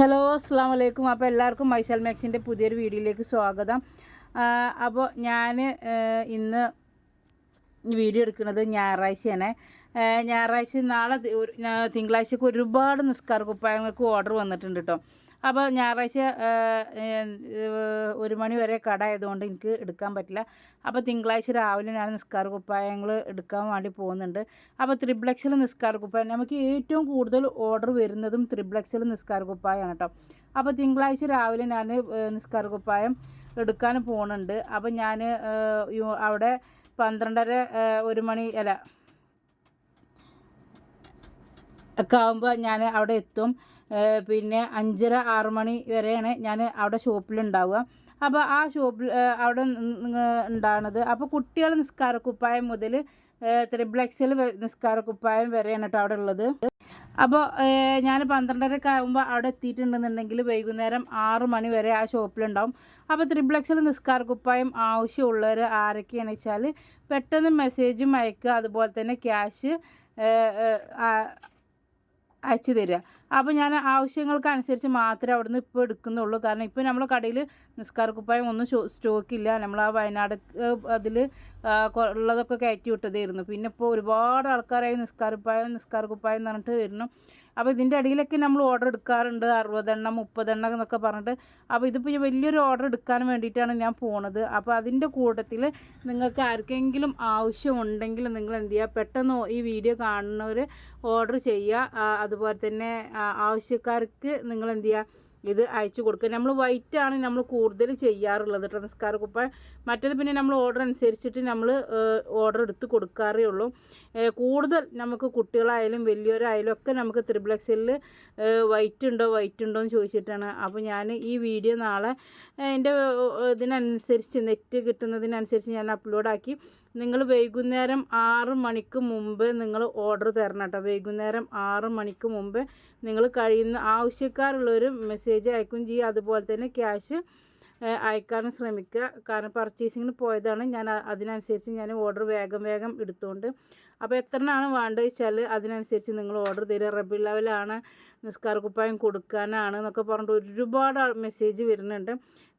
Hello അസ്സാം വലൈക്കും അപ്പോൾ എല്ലാവർക്കും മൈസൽ മാക്സിന്റെ പുതിയൊരു വീഡിയോയിലേക്ക് സ്വാഗതം. അപ്പോൾ ഞാൻ ഇന്ന് വീഡിയോ എടുക്കുന്നത് ഞായറാഴ്ചയാണ്. ഞായറാഴ്ച നാളെ തിങ്കളാഴ്ചക്ക് ഒരുപാട് നിസ്കാര കുപ്പായങ്ങൾക്ക് ഓർഡർ വന്നിട്ടുണ്ട് കേട്ടോ. അപ്പോൾ ഞായറാഴ്ച ഒരു മണി വരെ കട ആയതുകൊണ്ട് എനിക്ക് എടുക്കാൻ പറ്റില്ല. അപ്പോൾ തിങ്കളാഴ്ച രാവിലെ ഞാൻ നിസ്കാര കുപ്പായങ്ങൾ എടുക്കാൻ വേണ്ടി പോകുന്നുണ്ട്. അപ്പോൾ ത്രിബ്ലക്സിൽ നിസ്കാര കുപ്പായം നമുക്ക് ഏറ്റവും കൂടുതൽ ഓർഡർ വരുന്നതും ത്രിബ്ലക്സിൽ നിസ്കാര കുപ്പായമാണ് കേട്ടോ. അപ്പോൾ തിങ്കളാഴ്ച രാവിലെ ഞാൻ നിസ്കാര കുപ്പായം എടുക്കാൻ പോകുന്നുണ്ട്. അപ്പോൾ ഞാൻ അവിടെ പന്ത്രണ്ടര ഒരു മണി അല്ല ഒക്കെ ആകുമ്പോൾ ഞാൻ അവിടെ എത്തും. പിന്നെ അഞ്ചര ആറ് മണി വരെയാണ് ഞാൻ അവിടെ ഷോപ്പിലുണ്ടാവുക. അപ്പോൾ ആ ഷോപ്പിൽ അവിടെ ഉണ്ടാകുന്നത് അപ്പോൾ കുട്ടികൾ നിസ്കാരക്കുപ്പായം മുതൽ ത്രിബ്ലക്സിൽ നിസ്കാരക്കുപ്പായം വരെയാണ് കേട്ടോ അവിടെ ഉള്ളത്. അപ്പോൾ ഞാൻ പന്ത്രണ്ടരക്ക് ആകുമ്പോൾ അവിടെ എത്തിയിട്ടുണ്ടെന്നുണ്ടെങ്കിൽ വൈകുന്നേരം ആറ് മണി വരെ ആ ഷോപ്പിലുണ്ടാവും. അപ്പോൾ ത്രിബ്ലക്സിൽ നിസ്കാരക്കുപ്പായം ആവശ്യമുള്ളവർ ആരൊക്കെയാണെന്ന് വെച്ചാൽ പെട്ടെന്ന് മെസ്സേജും അയക്കുക അതുപോലെ തന്നെ ക്യാഷ് അയച്ചു തരിക. അപ്പോൾ ഞാൻ ആവശ്യങ്ങൾക്കനുസരിച്ച് മാത്രമേ അവിടുന്ന് ഇപ്പോൾ എടുക്കുന്നുള്ളൂ. കാരണം ഇപ്പോൾ നമ്മൾ കടയിൽ നിസ്കാര കുപ്പായം ഒന്നും സ്റ്റോക്ക് ഇല്ല നമ്മൾ ആ വയനാട് അതിൽ ഉള്ളതൊക്കെ കയറ്റി വിട്ടതായിരുന്നു പിന്നെ ഇപ്പോൾ ഒരുപാട് ആൾക്കാരായി നിസ്കാര കുപ്പായം നിസ്കാര കുപ്പായം എന്ന് പറഞ്ഞിട്ട് വരുന്നു. അപ്പോൾ ഇതിന്റെ ഇടയിലൊക്കെ നമ്മൾ ഓർഡർ എടുക്കാറുണ്ട്. അറുപതെണ്ണം മുപ്പതെണ്ണം എന്നൊക്കെ പറഞ്ഞിട്ട്. അപ്പോൾ ഇതിപ്പോൾ വലിയൊരു ഓർഡർ എടുക്കാൻ വേണ്ടിയിട്ടാണ് ഞാൻ പോണത്. അപ്പോൾ അതിന്റെ കൂട്ടത്തിൽ നിങ്ങൾക്ക് ആർക്കെങ്കിലും ആവശ്യമുണ്ടെങ്കിൽ നിങ്ങൾ എന്ത് ചെയ്യുക പെട്ടെന്ന് ഈ വീഡിയോ കാണുന്നവർ ഓർഡർ ചെയ്യുക അതുപോലെ തന്നെ ആവശ്യക്കാർക്ക് നിങ്ങൾ എന്ത് ചെയ്യുക ഇത് അയച്ചു കൊടുക്കുക. നമ്മൾ വൈറ്റ് ആണ് നമ്മൾ കൂടുതൽ ചെയ്യാറുള്ളത് കേട്ടോ നിസ്കാര കുപ്പ മറ്റേത് പിന്നെ നമ്മൾ ഓർഡർ അനുസരിച്ചിട്ട് നമ്മൾ ഓർഡർ എടുത്ത് കൊടുക്കാറേ ഉള്ളൂ. കൂടുതൽ നമുക്ക് കുട്ടികളായാലും വലിയവരായാലും ഒക്കെ നമുക്ക് ത്രിബ്ലക്സിൽ വൈറ്റ് ഉണ്ടോ വൈറ്റ് ഉണ്ടോ എന്ന് ചോദിച്ചിട്ടാണ്. അപ്പോൾ ഞാൻ ഈ വീഡിയോ നാളെ എന്റെ ഇതിനനുസരിച്ച് നെറ്റ് കിട്ടുന്നതിനനുസരിച്ച് ഞാൻ അപ്ലോഡാക്കി നിങ്ങൾ വൈകുന്നേരം ആറ് മണിക്ക് മുമ്പ് നിങ്ങൾ ഓർഡർ തരണം കേട്ടോ വൈകുന്നേരം ആറ് മണിക്ക് മുമ്പ് നിങ്ങൾ കഴിയുന്ന ആവശ്യക്കാരുള്ളൊരു മെസ്സേജ് അയക്കുകയും ചെയ്യുക അതുപോലെ തന്നെ ക്യാഷ് അയക്കാനും ശ്രമിക്കുക. കാരണം പർച്ചേസിങ്ങിന് പോയതാണ്. ഞാൻ അതിനനുസരിച്ച് ഞാൻ ഓർഡർ വേഗം വേഗം എടുത്തുകൊണ്ട് അപ്പോൾ എത്രണ്ണാണ് വേണ്ടത് വെച്ചാൽ അതിനനുസരിച്ച് നിങ്ങൾ ഓർഡർ തരിക. റബ്ബി ലെവലാണ് നിസ്കാര കുപ്പായം കൊടുക്കാനാണ് എന്നൊക്കെ പറഞ്ഞിട്ട് ഒരുപാട് മെസ്സേജ് വരുന്നുണ്ട്.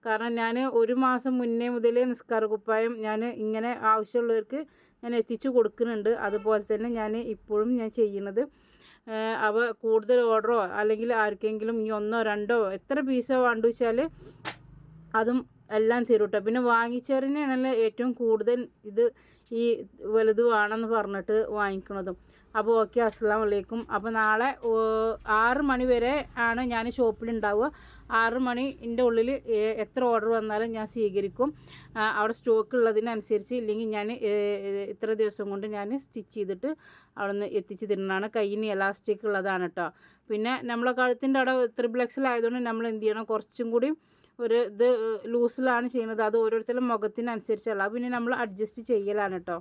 കാരണം ഞാൻ ഒരു മാസം മുന്നേ മുതലേ നിസ്കാര കുപ്പായം ഞാൻ ഇങ്ങനെ ആവശ്യമുള്ളവർക്ക് ഞാൻ എത്തിച്ചു കൊടുക്കുന്നുണ്ട്. അതുപോലെ തന്നെ ഞാൻ ഇപ്പോഴും ഞാൻ ചെയ്യുന്നത്. അവ കൂടുതൽ ഓർഡറോ അല്ലെങ്കിൽ ആർക്കെങ്കിലും ഇനി ഒന്നോ രണ്ടോ എത്ര പീസോ വേണ്ടു വെച്ചാൽ അതും എല്ലാം തീരും പിന്നെ വാങ്ങിച്ചവരനെയാണല്ലോ ഏറ്റവും കൂടുതൽ ഇത് ഈ വലുത് വേണമെന്ന് പറഞ്ഞിട്ട് വാങ്ങിക്കുന്നതും അപ്പോൾ ഓക്കെ അസ്സാം വലൈക്കും അപ്പോൾ നാളെ ആറ് മണി വരെ ആണ് ഞാൻ ഷോപ്പിലുണ്ടാവുക. ആറ് മണിന്റെ ഉള്ളിൽ എത്ര ഓർഡർ വന്നാലും ഞാൻ സ്വീകരിക്കും. അവിടെ സ്റ്റോക്ക് ഉള്ളതിനനുസരിച്ച് ഇല്ലെങ്കിൽ ഞാൻ ഇത്ര ദിവസം കൊണ്ട് ഞാൻ സ്റ്റിച്ച് ചെയ്തിട്ട് അവിടെ നിന്ന് എത്തിച്ച് തരുന്നതാണ്. കയ്യിന് എലാസ്റ്റിക് ഉള്ളതാണ് കേട്ടോ പിന്നെ നമ്മളെ കഴുത്തിന്റെ അവിടെ ത്രിബ്ലക്സിലായതുകൊണ്ട് നമ്മൾ എന്ത് ചെയ്യണം? കുറച്ചും കൂടി ഒരു ഇത് ലൂസിലാണ് ചെയ്യുന്നത്. അത് ഓരോരുത്തരുടെ മുഖത്തിനനുസരിച്ചുള്ള. പിന്നെ നമ്മൾ അഡ്ജസ്റ്റ് ചെയ്യലാണ് കേട്ടോ